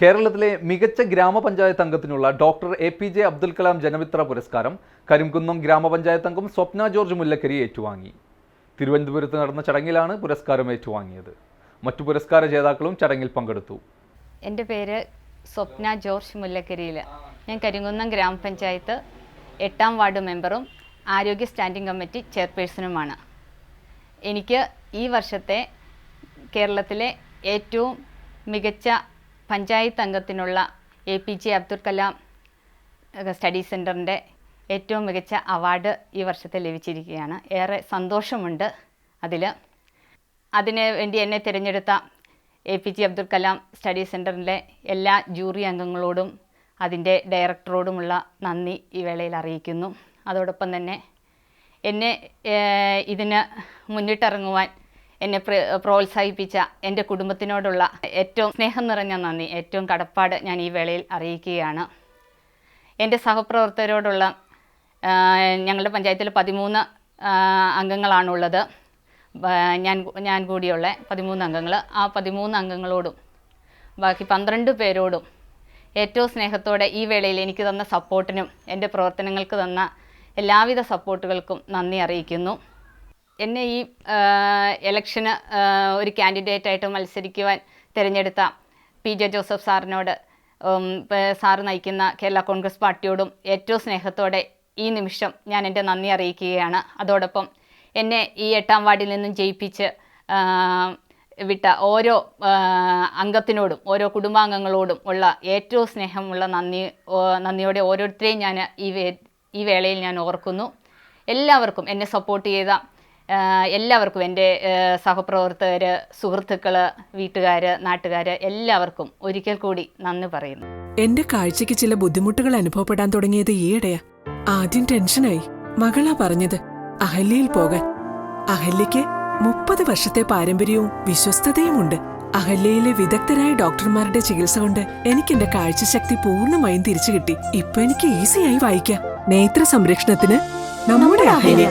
കേരളത്തിലെ മികച്ച ഗ്രാമപഞ്ചായത്ത് അംഗത്തിനുള്ള doctor A P J Abdul Kalam Janamitra പുരസ്കാരം കരിംകുന്നം ഗ്രാമപഞ്ചായത്ത് അംഗം സ്വപ്ന ജോർജ് മുല്ലക്കരി ഏറ്റുവാങ്ങി. തിരുവനന്തപുരത്ത് നടന്ന ചടങ്ങിലാണ് പുരസ്കാരം ഏറ്റുവാങ്ങിയത്. മറ്റു പുരസ്കാര ജേതാക്കളും ചടങ്ങിൽ പങ്കെടുത്തു. എന്റെ പേര് സ്വപ്ന ജോർജ് മുല്ലക്കരിയിൽ ഞാൻ കരിങ്കുന്നം ഗ്രാമപഞ്ചായത്ത് എട്ടാം വാർഡ് മെമ്പറും ആരോഗ്യ സ്റ്റാൻഡിംഗ് കമ്മിറ്റി ചെയർപേഴ്സണുമാണ്. എനിക്ക് ഈ വർഷത്തെ കേരളത്തിലെ ഏറ്റവും മികച്ച panchayat അംഗത്തിനുള്ള A P J Abdul Kalam study സെന്ററിന്റെ ഏറ്റവും മികച്ച അവാർഡ് ഈ വർഷത്തെ ലഭിച്ചിരിക്കുകയാണ്. ഏറെ സന്തോഷമുണ്ട് അതിൽ അതിന് വേണ്ടി എന്നെ തിരഞ്ഞെടുത്ത A P J Abdul Kalam study സെന്ററിലെ എല്ലാ ജൂറി അംഗങ്ങളോടും അതിന്റെ ഡയറക്ടറോടുമുള്ള നന്ദി ഈ വേളയിൽ അറിയിക്കുന്നു. അതോടൊപ്പം തന്നെ എന്നെ ഇതിന് മുന്നിട്ടിറങ്ങുവാൻ എന്നെ പ്രോത്സാഹിപ്പിച്ച എന്റെ കുടുംബത്തിനോടുള്ള ഏറ്റവും സ്നേഹം നിറഞ്ഞ നന്ദി ഏറ്റവും കടപ്പാട് ഞാൻ ഈ വേളയിൽ അറിയിക്കുകയാണ്. എന്റെ സഹപ്രവർത്തകരോടുള്ള ഞങ്ങളുടെ പഞ്ചായത്തിൽ പതിമൂന്ന് അംഗങ്ങളാണുള്ളത്. ഞാൻ ഞാൻ കൂടിയുള്ള പതിമൂന്ന് അംഗങ്ങൾ. ആ പതിമൂന്ന് അംഗങ്ങളോടും ബാക്കി പന്ത്രണ്ട് പേരോടും ഏറ്റവും സ്നേഹത്തോടെ ഈ വേളയിൽ എനിക്ക് തന്ന സപ്പോർട്ടിനും എന്റെ പ്രവർത്തനങ്ങൾക്ക് തന്ന എല്ലാവിധ സപ്പോർട്ടുകൾക്കും നന്ദി അറിയിക്കുന്നു. എന്നെ ഈ എലക്ഷന് ഒരു കാൻഡിഡേറ്റ് ആയിട്ട് മത്സരിക്കുവാൻ തിരഞ്ഞെടുത്ത പി ജെ ജോസഫ് സാറിനോട് സാറ് നയിക്കുന്ന കേരള കോൺഗ്രസ് പാർട്ടിയോടും ഏറ്റവും സ്നേഹത്തോടെ ഈ നിമിഷം ഞാൻ എന്റെ നന്ദി അറിയിക്കുകയാണ്. അതോടൊപ്പം എന്നെ ഈ എട്ടാം വാർഡിൽ നിന്നും ജയിപ്പിച്ച് വിട്ട ഓരോ അംഗത്തിനോടും ഓരോ കുടുംബാംഗങ്ങളോടും ഉള്ള ഏറ്റവും സ്നേഹമുള്ള നന്ദി നന്ദിയോടെ ഓരോരുത്തരെയും ഞാൻ ഈ ഈ വേളയിൽ ഞാൻ ഓർക്കുന്നു. എല്ലാവർക്കും എന്നെ സപ്പോർട്ട് ചെയ്ത എല്ലാവർക്കും എന്റെ സഹപ്രവർത്തകർ സുഹൃത്തുക്കൾ വീട്ടുകാർ നാട്ടുകാർ എല്ലാവർക്കും ഒരിക്കൽ കൂടി നന്ദി പറയുന്നു. എന്റെ കാഴ്ചയ്ക്ക് ചില ബുദ്ധിമുട്ടുകൾ അനുഭവപ്പെടാൻ തുടങ്ങിയത് ഈയിടെയാ. ആദ്യം ടെൻഷനായി. മകളാ പറഞ്ഞത് അഹല്യയിൽ പോകാൻ. അഹല്യയ്ക്ക് മുപ്പത് വർഷത്തെ പാരമ്പര്യവും വിശ്വസ്തതയുമുണ്ട്. അഹല്യയിലെ വിദഗ്ധരായ ഡോക്ടർമാരുടെ ചികിത്സ കൊണ്ട് എനിക്ക് എന്റെ കാഴ്ചശക്തി പൂർണമായും തിരിച്ചു കിട്ടി ഇപ്പൊ എനിക്ക് ഈസിയായി വായിക്കാം. നേത്ര സംരക്ഷണത്തിന് നമ്മുടെ Ahalya.